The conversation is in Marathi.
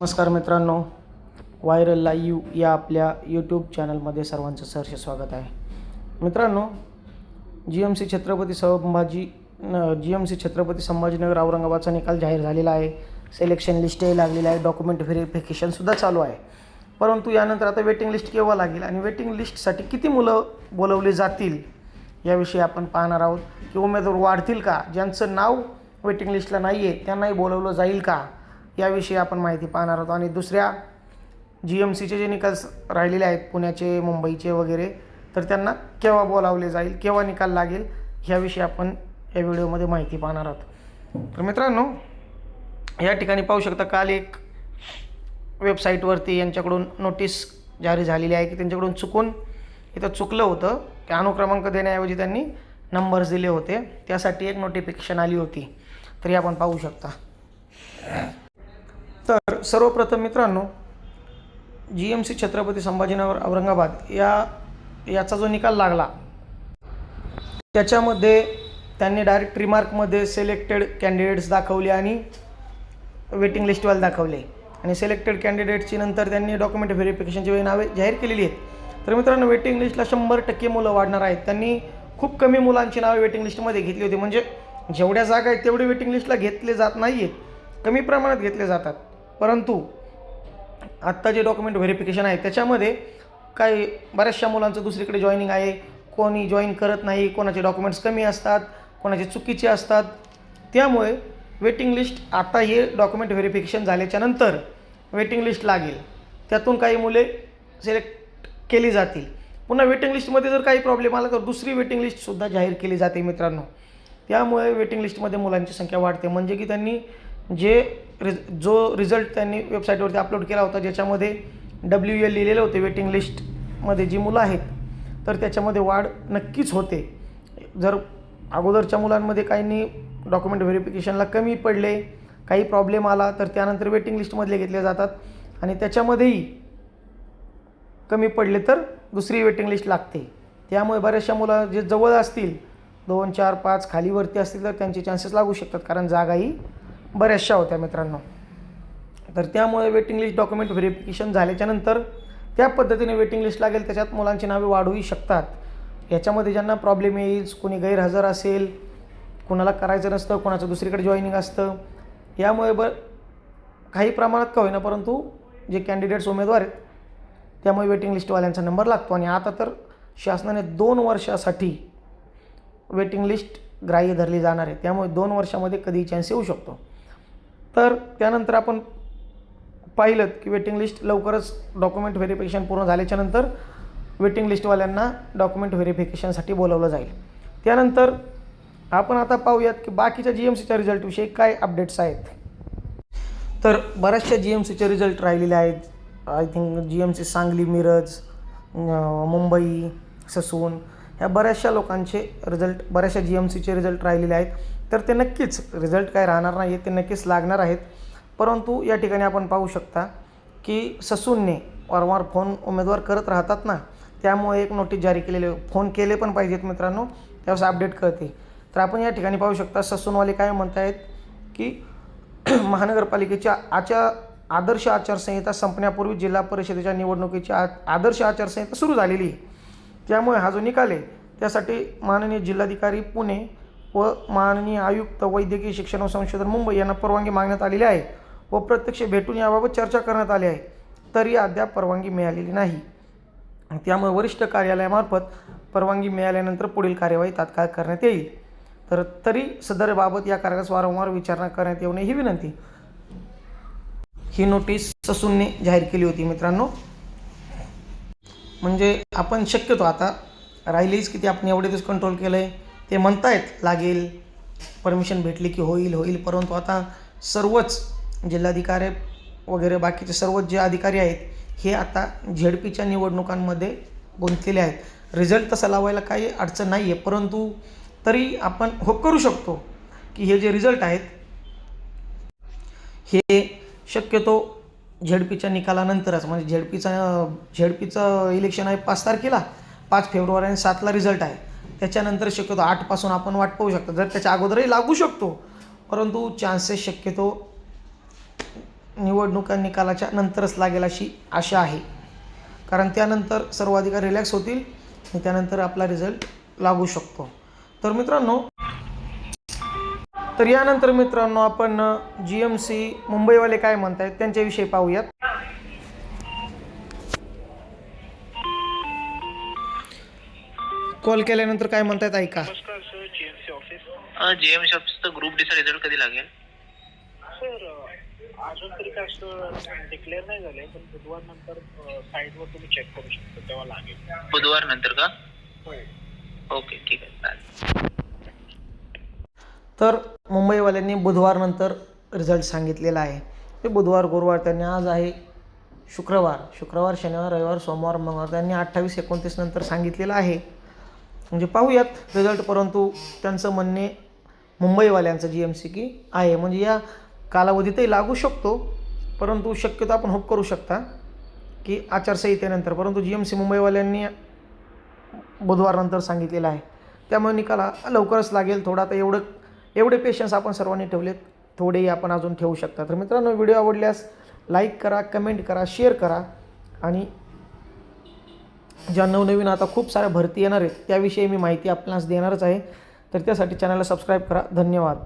नमस्कार मित्रांनो व्हायरल लाईव्ह या आपल्या यूट्यूब चॅनलमध्ये सर्वांचं सहर्ष स्वागत आहे. मित्रांनो G M C Chhatrapati Sambhaji G M C Chhatrapati Sambhajinagar औरंगाबादचा निकाल जाहीर झालेला आहे. सिलेक्शन लिस्टही लागलेली आहे. डॉक्युमेंट व्हेरिफिकेशनसुद्धा चालू आहे. परंतु यानंतर आता वेटिंग लिस्ट केव्हा लागेल आणि वेटिंग लिस्टसाठी किती मुलं बोलवली जातील याविषयी आपण पाहणार आहोत. की उमेदवार वाढतील का? ज्यांचं नाव वेटिंग लिस्टला नाही आहे त्यांनाही बोलवलं जाईल का? याविषयी आपण माहिती पाहणार आहोत. आणि दुसऱ्या जी एम सीचे जे निकाल राहिलेले आहेत पुण्याचे मुंबईचे वगैरे तर त्यांना केव्हा बोलावले जाईल केव्हा निकाल लागेल ह्याविषयी आपण या व्हिडिओमध्ये माहिती पाहणार आहोत. तर मित्रांनो या ठिकाणी पाहू शकता काल एक वेबसाईटवरती यांच्याकडून नोटीस जारी झालेली आहे की त्यांच्याकडून चुकून इथं चुकलं होतं की अनुक्रमांक देण्याऐवजी त्यांनी नंबर्स दिले होते. त्यासाठी एक नोटिफिकेशन आली होती. तरी आपण पाहू शकता. तर सर्वप्रथम मित्रांनो G M C Chhatrapati Sambhajinagar Aurangabad या याचा जो निकाल लागला त्याच्यामध्ये त्यांनी डायरेक्ट रिमार्कमध्ये सिलेक्टेड कॅन्डिडेट्स दाखवले आणि वेटिंग लिस्टवाले दाखवले. आणि सिलेक्टेड कॅन्डिडेटची नंतर त्यांनी डॉक्युमेंट व्हेरिफिकेशनची वेळी नावे जाहीर केलेली आहेत. तर मित्रांनो वेटिंग लिस्टला शंभर टक्के मुलं वाढणार आहेत. त्यांनी खूप कमी मुलांची नावे वेटिंग लिस्टमध्ये घेतली होती. म्हणजे जेवढ्या जागा आहेत तेवढे वेटिंग लिस्टला घेतले जात नाही आहेत कमी प्रमाणात घेतले जातात. परंतु आत्ता जे डॉक्युमेंट व्हेरिफिकेशन आहे त्याच्यामध्ये काही बऱ्याचशा मुलांचं दुसरीकडे जॉईनिंग आहे. कोणी जॉईन करत नाही कोणाचे डॉक्युमेंट्स कमी असतात कोणाचे चुकीचे असतात. त्यामुळे वेटिंग लिस्ट आता हे डॉक्युमेंट व्हेरिफिकेशन झाल्याच्यानंतर वेटिंग लिस्ट लागेल. त्यातून काही मुले सिलेक्ट केली जातील. पुन्हा वेटिंग लिस्टमध्ये जर काही प्रॉब्लेम आला तर दुसरी वेटिंग लिस्टसुद्धा जाहीर केली जाते मित्रांनो. त्यामुळे वेटिंग लिस्टमध्ये मुलांची संख्या वाढते. म्हणजे की त्यांनी जे रिज जो रिझल्ट त्यांनी वेबसाईटवरती अपलोड केला होता ज्याच्यामध्ये डब्ल्यू एल लिहिलेलं होते वेटिंग लिस्टमध्ये जी मुलं आहेत तर त्याच्यामध्ये वाढ नक्कीच होते. जर अगोदरच्या मुलांमध्ये काहींनी डॉक्युमेंट व्हेरिफिकेशनला कमी पडले काही प्रॉब्लेम आला तर त्यानंतर वेटिंग लिस्टमधले घेतले जातात आणि त्याच्यामध्येही कमी पडले तर दुसरी वेटिंग लिस्ट लागते. त्यामुळे बऱ्याचशा मुलं जे जवळ असतील दोन चार पाच खालीवरती असतील तर त्यांचे चान्सेस लागू शकतात कारण जागाही बऱ्याचशा होत्या मित्रांनो. तर त्यामुळे वेटिंग लिस्ट डॉक्युमेंट व्हेरिफिकेशन झाल्याच्यानंतर त्या पद्धतीने वेटिंग लिस्ट लागेल. त्याच्यात मुलांची नावे वाढूही शकतात. याच्यामध्ये ज्यांना प्रॉब्लेम येईल कोणी गैरहजर असेल कोणाला करायचं नसतं कोणाचं दुसरीकडे जॉईनिंग असतं यामुळे ब काही प्रमाणात का होईना परंतु जे कॅन्डिडेट्स उमेदवार आहेत त्यामुळे वेटिंग लिस्टवाल्यांचा नंबर लागतो. आणि आता तर शासनाने दोन वर्षासाठी वेटिंग लिस्ट ग्राह्य धरली जाणार आहे. त्यामुळे दोन वर्षामध्ये कधीही चान्स येऊ शकतो. तर त्यानंतर आपण पाहिलं की वेटिंग लिस्ट लवकरच डॉक्युमेंट व्हेरिफिकेशन पूर्ण झाल्याच्यानंतर वेटिंग लिस्टवाल्यांना डॉक्युमेंट व्हेरिफिकेशनसाठी बोलवलं जाईल. त्यानंतर आपण आता पाहूयात की बाकीच्या जी एम सीच्या रिझल्टविषयी काय अपडेट्स आहेत. तर बऱ्याचशा जी एम सीचे रिझल्ट राहिलेले आहेत. I think G M C Sangli Miraj Mumbai Sassoon ह्या बऱ्याचशा लोकांचे रिझल्ट बऱ्याचशा जी एम सीचे रिझल्ट राहिलेले आहेत. तर ते नक्कीच रिझल्ट काय राहणार नाही ते नक्कीच लागणार आहेत. परंतु या ठिकाणी आपण पाहू शकता की ससूनने वारंवार फोन उमेदवार करत राहतात ना त्यामुळे एक नोटीस जारी केलेले फोन केले पण पाहिजेत मित्रांनो त्यावेळेस अपडेट कळते. तर आपण या ठिकाणी पाहू शकता ससूनवाले काय म्हणत आहेत की महानगरपालिकेच्या आचार आदर्श आचारसंहिता संपण्यापूर्वी जिल्हा परिषदेच्या निवडणुकीची आ आदर्श आचारसंहिता सुरू झालेली आहे. त्यामुळे हा जो निकाल आहे त्यासाठी माननीय जिल्हाधिकारी पुणे व माननीय आयुक्त वैद्यकीय शिक्षण व संशोधन मुंबई यांना परवानगी मागण्यात आलेली आहे व प्रत्यक्ष भेटून याबाबत चर्चा करण्यात आली आहे. तरी अद्याप परवानगी मिळालेली नाही. त्यामुळे वरिष्ठ कार्यालयामार्फत परवानगी मिळाल्यानंतर पुढील कार्यवाही तात्काळ करण्यात येईल. तर तरी सदरबाबत या कार्यास वारंवार विचारणा करण्यात येऊ नये ही विनंती. ही नोटीस ससूनने जाहीर केली होती मित्रांनो. म्हणजे आपण शक्यतो आता राहिलीच किती आपण एवढे दिवस कंट्रोल केलं आहे ते म्हणतायत लागेल. परमिशन भेटली की होईल होईल. परंतु आता सर्वच जिल्हाधिकारी वगैरे बाकीचे सर्वच जे अधिकारी आहेत हे आता झेडपीच्या निवडणुकांमध्ये गुंतलेले आहेत. रिझल्ट तसा लावायला काही अडचण नाही आहे परंतु तरी आपण हो करू शकतो की हे जे रिझल्ट आहेत हे शक्यतो झेडपीच्या निकालानंतरच म्हणजे झेडपीचा झेडपीचं इलेक्शन आहे पाच तारखेला. पाच फेब्रुवारी आणि सातला रिझल्ट आहे. त्याच्यानंतर शक्यतो आठपासून आपण वाट पाहू शकतो. जर त्याच्या अगोदरही लागू शकतो परंतु चान्सेस शक्यतो निवडणुका निकालाच्या नंतरच लागेल अशी आशा आहे. कारण त्यानंतर सर्व अधिकार रिलॅक्स होतील आणि त्यानंतर आपला रिझल्ट लागू शकतो. तर मित्रांनो तर यानंतर मित्रांनो आपण जी एम सी मुंबईवाले काय म्हणतायत त्यांच्याविषयी पाहूयात. कॉल केल्यानंतर काय म्हणतायत ऐका. नमस्कार sir. G M C office JM शॉप्सचा group डीचा रिझल्ट कधी लागेल? सर अजून तरी काय असं डिक्लेअर नाही झालंय पण बुधवार नंतर साईटवर तुम्ही चेक करू शकता तेव्हा लागेल. बुधवार नंतर का? ओके ठीक आहे. चालेल. तर मुंबईवाल्यांनी बुधवारनंतर रिझल्ट सांगितलेला आहे. ते बुधवार गुरुवार त्यांनी आज आहे शुक्रवार. शुक्रवार शनिवार रविवार सोमवार मंगळवार त्यांनी अठ्ठावीस एकोणतीस नंतर सांगितलेलं आहे. म्हणजे पाहूयात रिझल्ट परंतु त्यांचं म्हणणे मुंबईवाल्यांचं जी एम सी की आहे. म्हणजे या कालावधीतही लागू शकतो. परंतु शक्यतो आपण होप करू शकता की आचारसंहितेनंतर परंतु जी एम सी मुंबईवाल्यांनी बुधवारनंतर सांगितलेलं आहे. त्यामुळे निकाल लवकरच लागेल. थोडा आता एवढं एवढे पेशन्स आपण सर्वांनी ठेवलेत. थोडेही आपण अजून ठेवू शकता. तर मित्रांनो व्हिडिओ आवडल्यास लाईक करा कमेंट करा शेअर करा आणि ज्या नवनवीन आता खूप साऱ्या भरती येणार आहेत त्याविषयी मी माहिती आपल्यास देणारच आहे. तर त्यासाठी चॅनलला सबस्क्राईब करा. धन्यवाद.